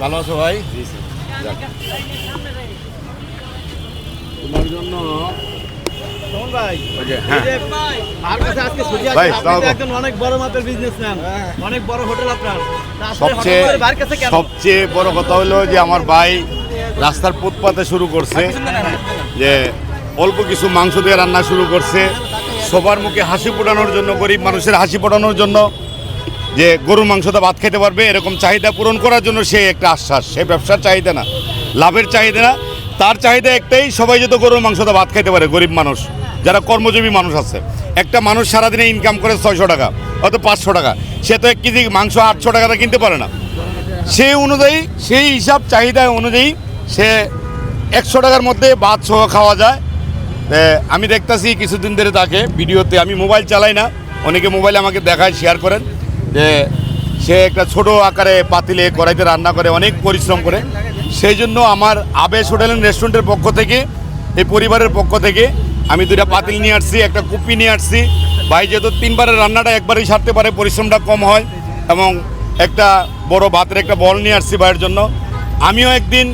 ভালো আছো ভাই? তোমার জন্য হ্যাঁ। এই যে আমার কাছে আজকে ছুটি আছে ভাই, আপনি সালাম তো আলাইকুম। একজন অনেক বড় মাপের বিজনেসম্যান অনেক বড় হোটেল আপনার। তা আপনি সবচেয়ে বড় কথা হলো যে আমার ভাই রাস্তার ফুটপাতে শুরু করছে যে অল্প কিছু মাংস দিয়ে রান্না শুরু করছে সবার মুখে হাসি ফোটানোর জন্য গরিব মানুষের হাসি ফোটানোর জন্য যে গরুর মাংসটা ভাত খেতে পারবে, এরকম চাহিদা পূরণ করার জন্য সে একটা আশ্বাস। সে ব্যবসার চাহিদা না, লাভের চাহিদা না। তার চাহিদা একটাই, সবাই যাতে গরুর মাংসটা ভাত খেতে পারে, গরিব মানুষ, যারা কর্মজীবী মানুষ আছে। একটা মানুষ সারাদিনে ইনকাম করে ছয়শো টাকা হয়তো পাঁচশো টাকা। সে তো এক কেজি মাংস আটশো টাকাটা কিনতে পারে না। সেই অনুযায়ী, সেই হিসাব চাহিদা অনুযায়ী সে একশো টাকার মধ্যে ভাত সহ খাওয়া যায়। আমি দেখতাছি কিছুদিন ধরে তাকে, ভিডিওতে আমি মোবাইল চালাই না। অনেকে মোবাইলে আমাকে দেখায় শেয়ার করেন। যে সে একটা ছোট আকারে পাতিলে কড়াইতে রান্না করে, অনেক পরিশ্রম করে। সেই জন্য আমার আবেশ হোটেল অ্যান্ড রেস্টুরেন্টের পক্ষ থেকে, এই পরিবারের পক্ষ থেকে আমি দুইটা পাতিল নিয়ে আসছি, একটা কুপি নিয়ে আসছি। ভাই যেহেতু তিনবারের রান্নাটা একবারই সারতে পারে, পরিশ্রমটা কম হয়, এবং একটা বড় ভাতের একটা বল নিয়ে আসছি ভাইয়ের জন্য। আমিও একদিন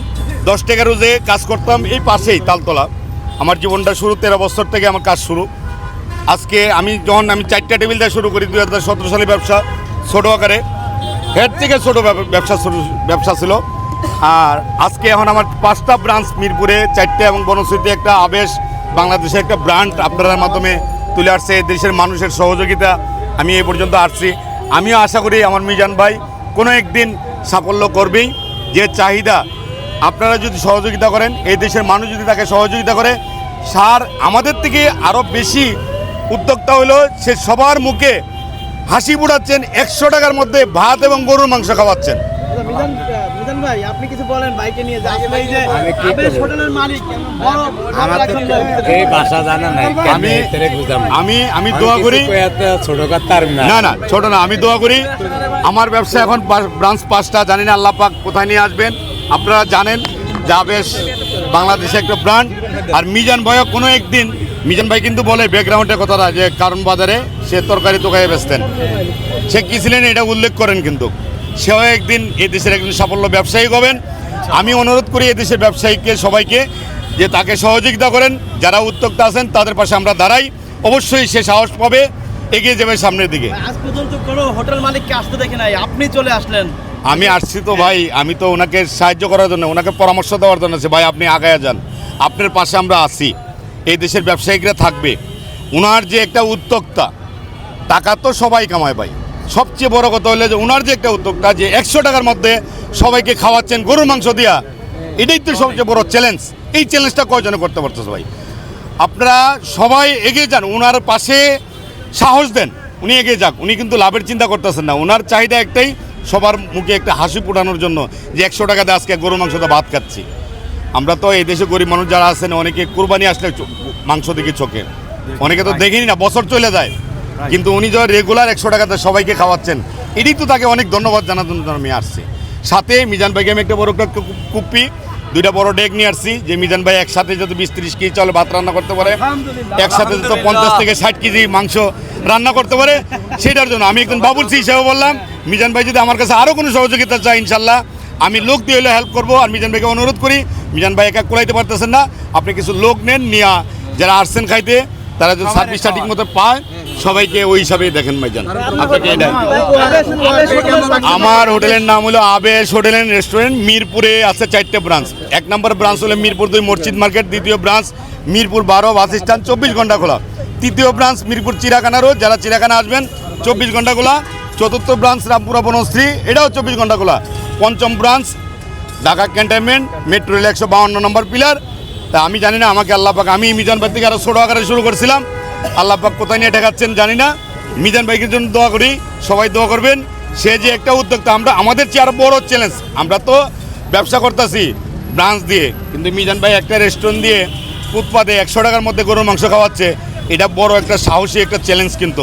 দশ টাকা রোজে কাজ করতাম এই পাশেই তালতলা। আমার জীবনটা শুরু, তেরো বছর থেকে আমার কাজ শুরু। আজকে আমি যখন আমি চারটা টেবিল দিয়ে শুরু করি দু হাজার সতেরো সালে ব্যবসা ছোটো আকারে। হেড থেকে ছোটো ব্যব- ব্যবসা ব্যবসা ছিল। আর আজকে এখন আমার পাঁচটা ব্রাঞ্চ মিরপুরে, চারটে এবং বনশ্রীতে একটা আবেশ, বাংলাদেশে একটা ব্র্যান্ড আপনার মাধ্যমে তুলে আসছে। দেশের মানুষের সহযোগিতা, আমি এই পর্যন্ত আসছি। আমিও আশা করি আমার মিজান ভাই কোনো একদিন সাফল্য করবেই। যে চাহিদা আপনারা যদি সহযোগিতা করেন, এই দেশের মানুষ যদি তাকে সহযোগিতা করে, সার আমাদের থেকে আরও বেশি উদ্যোক্তা হলো সে সবার মুখে হাসি ফুটাচ্ছেন একশো টাকার মধ্যে ভাত এবং গরুর মাংস খাওয়াচ্ছেন। আচ্ছা, মিজান মিজান ভাই আপনি কিছু বলেন বাইকে নিয়ে আমি আমি আমি আমি দোয়া করি ছোট না। না ছোট না আমি দোয়া করি আমার ব্যবসা এখন ব্রাঞ্চ পাঁচটা জানি না আল্লাহ পাক কোথায় নিয়ে আসবেন। আপনারা জানেন যা বেশ বাংলাদেশে একটা ব্র্যান্ড আর মিজান ভাইও কোনো একদিন মিজান ভাই কিন্তু বলে ব্যাকগ্রাউন্ডের কথাটা যে কারণ বাজারে সে তরকারি তোকায় বেচতেন। সে কি ছিলেন এটা উল্লেখ করেন কিন্তু। সেও একদিন এই দেশের একজন সাফল্য ব্যবসায়ী হবেন। আমি অনুরোধ করি এই দেশের ব্যবসায়ীকে সবাইকে যে তাকে সহযোগিতা করেন। যারা উদ্যোক্তা আছেন তাদের পাশে আমরা দাঁড়াই। অবশ্যই সে সাহস পাবে। এগিয়ে যাবে সামনের দিকে। আজ পর্যন্ত কোনো হোটেল মালিককে আসতে দেখে নাই। আপনি চলে আসলেন। আমি আসছি তো ভাই আমি তো ওনাকে সাহায্য করার জন্য ওনাকে পরামর্শ দেওয়ার জন্য আছি। ভাই আপনি আগায় যান। আপনার পাশে আমরা আছি। এই দেশের ব্যবসায়িকরা থাকবে। ওনার যে একটা উদ্যোক্তা টাকা তো সবাই কামায় ভাই। সবচেয়ে বড় কথা হলো যে ওনার যে একটা উদ্যোক্তা যে একশো টাকার মধ্যে সবাইকে খাওয়াচ্ছেন গরুর মাংস দিয়া এটাই তো সবচেয়ে বড় চ্যালেঞ্জ এই চ্যালেঞ্জটা কয়জনে করতে পারতেছে সবাই আপনারা সবাই এগিয়ে যান ওনার পাশে সাহস দেন উনি এগিয়ে যাক। উনি কিন্তু লাভের চিন্তা করতেছেন না। ওনার চাহিদা একটাই সবার মুখে একটা হাসি ফোটানোর জন্য যে একশো টাকা দিয়ে আজকে গরু মাংসটা ভাত খাচ্ছি। আমরা তো এই দেশে গরিব মানুষ যারা আছেন অনেকে কুরবানি আসলে মাংস দেখি চোখে। অনেকে তো দেখিনি না বছর চলে যায়। কিন্তু উনি যখন রেগুলার একশো টাকাতে সবাইকে খাওয়াচ্ছেন এটাই তো তাকে অনেক ধন্যবাদ জানার জন্য আমি আসছি। সাথে মিজান ভাইকে আমি একটা বড় একটা কু- কুপ্পি দুইটা বড় ডেক নিয়ে আসছি যে মিজান ভাই একসাথে যত বিশ ত্রিশ কেজি চলে ভাত রান্না করতে পারে একসাথে যত পঞ্চাশ থেকে ষাট কেজি মাংস রান্না করতে পারে সেটার জন্য আমি একজন বাবুর্চি হিসেবে বললাম মিজান ভাই যদি আমার কাছে আরও কোনো সহযোগিতা চায় ইনশাল্লাহ আমি লোক দিয়ে হলে হেল্প করব। আর মিজান ভাইকে অনুরোধ করি মিজান ভাই একা কুলাইতে পারতেছেন না আপনি কিছু লোক নেন নিয়া যারা আসছেন খাইতে তারা যদি সার্ভিসটা ঠিক মতো পায় সবাইকে ওই হিসাবেই দেখেন ভাইজান আপনাকে আমার হোটেলের নাম হলো আবেশ হোটেল অ্যান্ড রেস্টুরেন্ট মিরপুরে আছে চারটে ব্রাঞ্চ এক নম্বর ব্রাঞ্চ হলো মিরপুর দুই মসজিদ মার্কেট দ্বিতীয় ব্রাঞ্চ মিরপুর বারো বাস স্ট্যান্ড চব্বিশ ঘণ্টা খোলা তৃতীয় ব্রাঞ্চ মিরপুর চিড়াখানা রোড যারা চিড়াখানা আসবেন চব্বিশ ঘণ্টা খোলা চতুর্থ ব্রাঞ্চ রামপুরা বনশ্রী এটাও চব্বিশ ঘণ্টা খোলা পঞ্চম branch Dhaka cantonment metro rail একশো বাউন্ন নম্বর পিলার তা আমি জানি না, আমাকে আল্লাহ পাক আমি মিজান ভাই থেকে আরও ছোটো আকারে শুরু করছিলাম। আল্লাহ পাক কোথায় নিয়ে ঠেকাচ্ছেন জানি না। মিজান ভাইকে জন্য দোয়া করি, সবাই দোয়া করবেন। সে যে একটা উদ্যোক্তা, আমরা আমাদের চেয়ে আরও বড় চ্যালেঞ্জ আমরা তো ব্যবসা করতেছি ব্রাঞ্চ দিয়ে, কিন্তু মিজান ভাই একটা রেস্টুরেন্ট দিয়ে ফুটপাতে একশো টাকার মধ্যে গরুর মাংস খাওয়াচ্ছে। এটা বড় একটা সাহসী একটা চ্যালেঞ্জ কিন্তু।